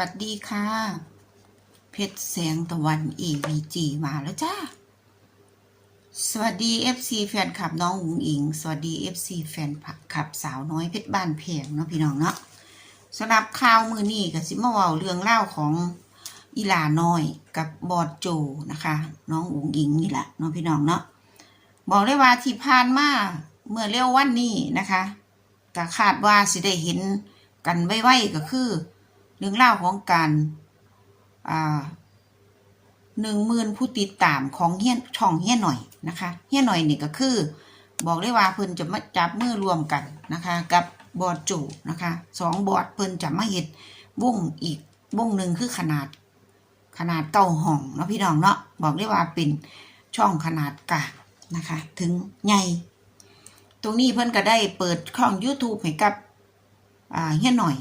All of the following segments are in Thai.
วัสดีค่ะ เพชรแสงตะวัน AVG มาแล้วจ้า สวัสดี FC แฟนคลับน้องอุ๋งอิง สวัสดี FC แฟนคลับสาวน้อยเพชรบ้านเพงเนาะพี่น้องเนาะสำหรับข่าวมือนี้กับสิมาว้าเรื่องเล่าของอีลาน้อยกับบอดโจนะคะ น้องอุ๋งอิงนี่แหละเนาะพี่น้องเนาะบอกเลยว่าที่ผ่านมาเมื่อเร็ววันนี้นะคะก็คาดว่าสิได้เห็นกันไวๆก็คือ เรื่องเล่าของการหนึ่งหมื่นผู้ติดตามของเฮียนช่องเฮียหน่อยนะคะเฮียหน่อยนี่ก็คือ บอกได้ว่าเพิ่นจะมาจับมือรวมกันนะคะ กับบอดจูนะคะสองบอดเพิ่นจะมาเฮ็ดวงอีกวงหนึ่งคือขนาดขนาดเก้าห้องเนาะพี่น้องเนาะบอกได้ว่าเป็นช่องขนาดกลางนะคะ ถึงใหญ่ตรงนี้เพิ่นก็ได้เปิดช่อง YouTube ให้กับเฮียหน่อย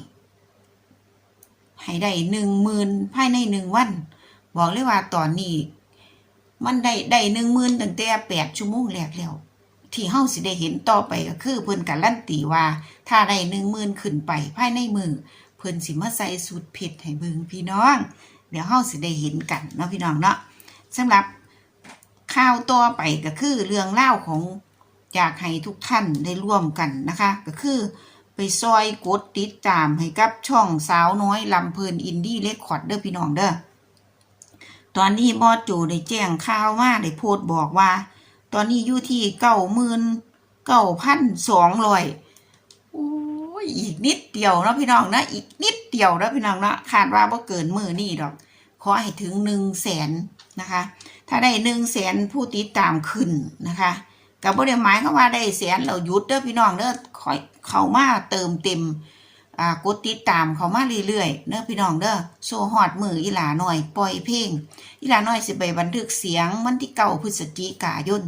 ให้ได้หนึ่งหมื่นภายในหนึ่งวัน บอกเลยว่าตอนนี้ มันได้ได้หนึ่งหมื่นตั้งแต่แปดชั่วโมงแรกแล้ว ที่เฮาสิได้เห็นต่อไปก็คือเพิ่นการลั่นตีว่า ถ้าได้หนึ่งหมื่นขึ้นไปภายในมือเพิ่นสิมาใส่สูตรเผ็ดให้เบิงพี่น้อง เดี๋ยวเฮาสิได้เห็นกันเนาะพี่น้องเนาะสำหรับข่าวต่อไปก็คือเรื่องเล่าของอยากให้ทุกท่านได้ร่วมกันนะคะ ก็คือ ไปซอยกดติดตามให้กับช่องสาวน้อยลำเพลินอินดี้เลคคอร์ดเด้อพี่น้องเด้อตอนนี้บอสโจได้แจ้งข่าวมาได้โพสต์บอกว่า ตอนนี้อยู่ที่เก้าหมื่นเก้าพันสองร้อยโอ้ยอีกนิดเดียวนะพี่น้องนะอีกนิดเดียวนะพี่น้องนะคาดว่าบ่เกินมือนี่ดอก ขอให้ถึงหนึ่งแสนนะคะ ถ้าได้หนึ่งแสนผู้ติดตามขึ้นนะคะ กับบ่ได้หมายก็ว่าได้แสนเราหยุดเด้อพี่น้องเด้อคอยเข้ามาเติมเต็มอ่ากดติดตามเขามาเรื่อยๆเด้อพี่น้องเด้อโชว์ฮอดมืออีหลาหน่อยปล่อยเพลงอีหลาน้อยสิไปบันทึกเสียงวันที่เก้าพฤศจิกายน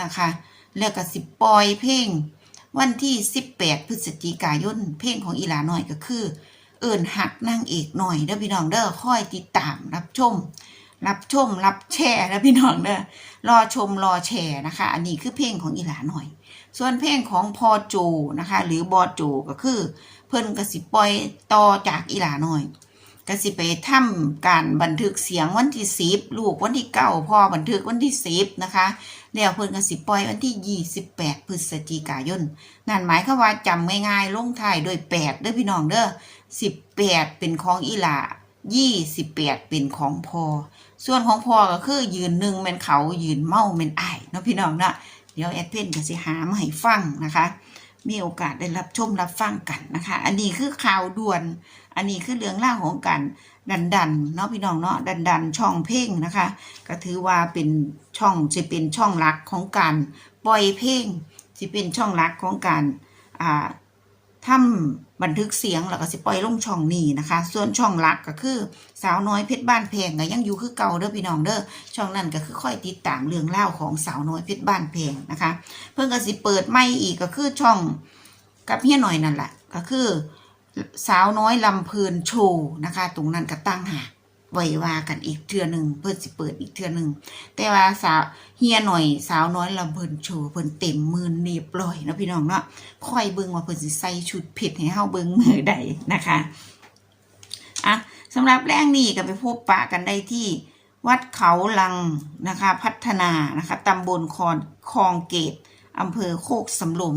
นะคะ แล้วก็สิปล่อยเพลงวันที่18พฤศจิกายนเพลงของอีหลาน้อยก็คือ เอิ่นหักนางเอกหน่อยเด้อพี่น้องเด้อคอยติดตามรับชม รับชมรับแชร์นะพี่น้องเด้อรอชมรอแชร์นะคะ อันนี้คือเพลงของอีหลาหน่อย ส่วนเพลงของพอโจนะคะ หรือบอโจก็คือ เพิ่นก็สิปล่อยต่อจากอีหลาหน่อยก็สิไปทำการบันทึกเสียงวันที่สิบลูกวันที่เก้าพ่อบันทึกวันที่สิบนะคะแล้วเพิ่นก็สิปล่อยวันที่ยี่สิบแปดพฤศจิกายนนั่นหมายควาว่าจำง่ายๆลงท้ายด้วยแปดเด้อพี่น้องเด้อสิบแปดเป็นของอีหลายี่สิบแปดเป็นของพอ ส่วนของพอก็คือยืนหนึ่งเป็นเขายืนเมาเป็นไอ้เนาะพี่น้องเนาะเดี๋ยวแอดเพนก็สิหามาให้ฟังนะคะ มีโอกาสได้รับชมรับฟังกันนะคะ อันนี้คือข่าวด่วน อันนี้คือเรื่องล่าของการดันดันเนาะพี่น้องเนาะดันดันช่องเพลงนะคะ ก็ถือว่าเป็นช่องจะเป็นช่องหลักของการปล่อยเพลงจะเป็นช่องหลักของการอ่าทำ บันทึกเสียงแล้วก็สิปล่อยลงช่องนี้นะคะ ส่วนช่องหลักก็คือ สาวน้อยเพชรบ้านแพงก็ยังอยู่คือเก่าเด้อพี่น้องเด้อช่องนั้นก็คือค่อยติดตามเรื่องเล่าของสาวน้อยเพชรบ้านแพงนะคะ เพิ่งก็สิเปิดไม่อีกก็คือช่องกับเฮียหน่อยนั่นแหละก็คือ สาวน้อยลำเพลินโชว์นะคะ ตรงนั้นก็ตั้งหาก ไว้ว่ากันอีกเทื่อหนึ่งเพิ่นสิเปิดอีกเทื่อหนึ่งแต่ว่าสาวเฮียหน่อย สาวน้อยลำเพลินโชว์เพิ่นเต็มมือเรียบร้อยนะพี่น้องเนาะค่อยเบิ่งว่าเพิ่นสิใส่ชุดเผ็ดให้เฮาเบิ่งมือใดนะคะอะสำหรับแรงนี้ก็ไปพบปะกันได้ที่วัดเขาลังนะคะพัฒนานะคะตำบลคอนคลองเกตอำเภอโคกสำโรง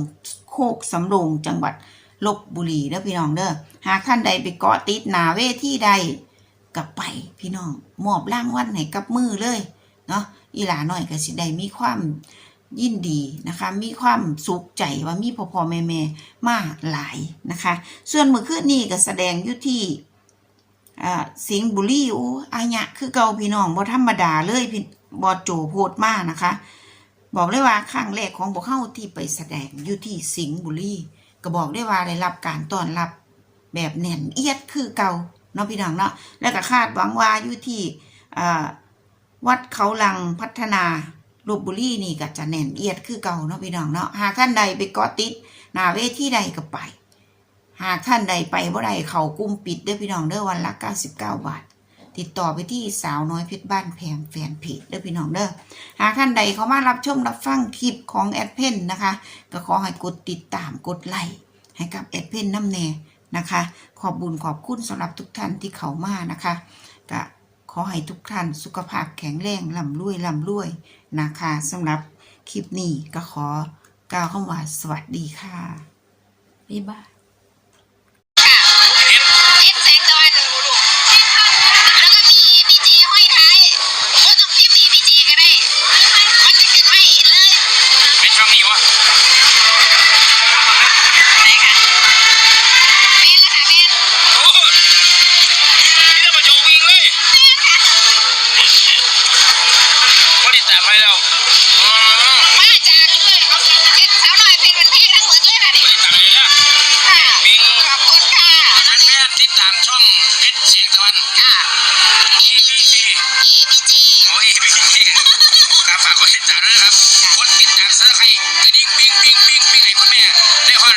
โคกสำโรงจังหวัดลบบุรีเด้อพี่น้องเด้อหากท่านใดไปเกาะติดหนาเวที่ใด กับไปพี่น้องมอบร่างวัลให้กับมือเลยเนาะอีหลาหน่อยก็สิได้มีความยินดีนะคะ มีความสุขใจว่ามีพ่อพ่อแม่แม่มาหลายนะคะ ส่วนเมื่อคืนนี้ก็แสดงอยู่ที่สิงบุรีอ้อายะคือเก่าพี่น้องบ่ธรรมดาเลยพี่บอโจโพดมานะคะ บอกเลยว่าครั้งแรกของพวกเข้าที่ไปแสดงอยู่ที่สิงบุรีก็บอกได้ว่าได้รับการต้อนรับแบบแน่นเอียดคือเก่า เนาะพี่น้องเนาะแล้วก็คาดหวังว่าอยู่ที่วัดเขาลังพัฒนาลบบุรีนี่ก็จะแน่นเอียดคือเก่าเนาะพี่น้องเนาะหากท่านใดไปเกาะติดหนาเวทีใดก็ไป หากท่านใดไปบ่ได้เขากุ้มปิดเด้อพี่น้องเด้อวันละ99 บาท ติดต่อไปที่สาวน้อยเพชรบ้านแพงแฟนเพจเด้อพี่น้องเด้อหากท่านใดเขามารับชมรับฟังคลิปของแอดเพนนะคะ ก็ขอให้กดติดตามกดไลค์ให้กับแอดเพนน้ำแน่ นะคะ ขอบบุญขอบคุณสำหรับทุกท่านที่เขามานะคะก็ขอให้ทุกท่านสุขภาพแข็งแรงลำรวยลำรวยนะคะสำหรับคลิปนี้ก็ขอกล่าวคำว่าสวัสดีค่ะบ๊ายบาย ใครกระดิ่งปิ้งปิ้งปิ้งปิ้งไห้คุณแม่ได้ฮอด